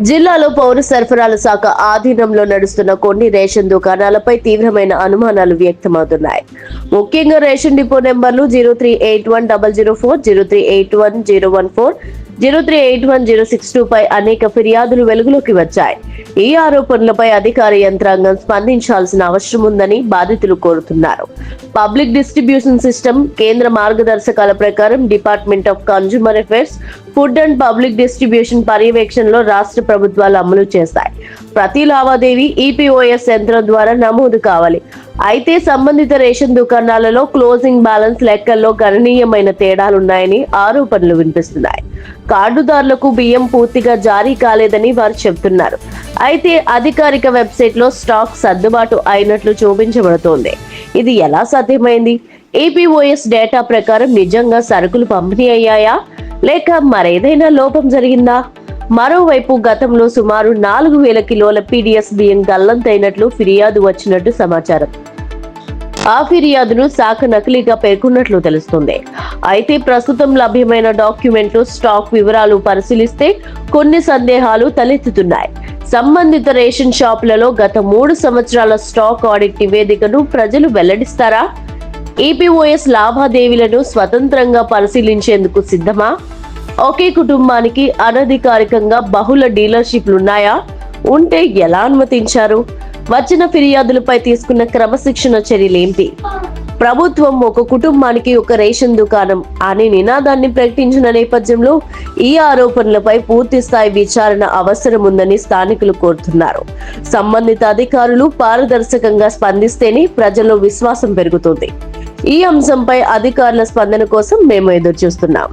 జిల్లాలో పౌర సరఫరాల శాఖ ఆధీనంలో నడుస్తున్న కొన్ని రేషన్ దుకాణాలపై తీవ్రమైన అనుమానాలు వ్యక్తమవుతున్నాయి. ముఖ్యంగా రేషన్ డిపో నెంబర్లు zero three eight one double zero four zero three eight one zero one four zero three eight one zero six two పై అనేక ఫిర్యాదులు వెలుగులోకి వచ్చాయి. ఈ ఆరోపణలపై అధికార యంత్రాంగం స్పందించాల్సిన అవసరం ఉందని బాధితులు కోరుతున్నారు. పబ్లిక్ డిస్ట్రిబ్యూషన్ సిస్టమ్ కేంద్ర మార్గదర్శకాల ప్రకారం department of consumer affairs food and public distribution పర్యవేక్షణలో రాష్ట్ర ప్రభుత్వాలు అమలు చేస్తాయి ప్రతి లావాదేవీ ఈపీఓఎస్ యంత్రం ద్వారా నమోదు కావాలి. అయితే సంబంధిత రేషన్ దుకాణాలలో క్లోజింగ్ బ్యాలెన్స్ లెక్కల్లో గణనీయమైన తేడాలున్నాయని ఆరోపణలు వినిపిస్తున్నాయి. కార్డుదారులకు బియ్యం పూర్తిగా జారీ కాలేదని వారు చెబుతున్నారు. అయితే అధికారిక వెబ్సైట్లో స్టాక్ సర్దుబాటు అయినట్లు చూపించబడుతోంది. ఇది ఎలా సాధ్యమైంది? ఏపీఓఎస్ డేటా ప్రకారం నిజంగా సరుకులు పంపిణీ అయ్యాయా? లేక మరేదైనా లోపం జరిగిందా? మరోవైపు గతంలో సుమారు నాలుగు వేల కిలోల పీడిఎస్ బియ్యం గల్లంతైనట్లు ఫిర్యాదు వచ్చినట్టు సమాచారం. ఆ ఫిర్యాదును శాఖ నకిలీగా పేర్కొన్నట్లు తెలుస్తుంది. అయితే ప్రస్తుతం లభ్యమైన డాక్యుమెంట్లు స్టాక్ వివరాలు పరిశీలిస్తే కొన్ని సందేహాలు తలెత్తుతున్నాయి. సంబంధిత రేషన్ షాపులలో గత మూడు సంవత్సరాల స్టాక్ ఆడిట్ నివేదికను ప్రజలు వెల్లడిస్తారా? ఈపీఓఎస్ లావాదేవీలను స్వతంత్రంగా పరిశీలించేందుకు సిద్ధమా? ఒకే కుటుంబానికి అనధికారికంగా బహుళ డీలర్షిప్లు ఉన్నాయా ఉంటే ఎలా అనుమతించారు? వచ్చిన ఫిర్యాదులపై తీసుకున్న క్రమశిక్షణ చర్యలేంటి? ప్రభుత్వం ఒక కుటుంబానికి ఒక రేషన్ దుకాణం అనే నినాదాన్ని ప్రకటించిన నేపథ్యంలో ఈ ఆరోపణలపై పూర్తి స్థాయి విచారణ అవసరం ఉందని స్థానికులు కోరుతున్నారు. సంబంధిత అధికారులు పారదర్శకంగా స్పందిస్తేనే ప్రజల్లో విశ్వాసం పెరుగుతుంది. ఈ అంశంపై అధికారుల స్పందన కోసం మేము ఎదురు చూస్తున్నాం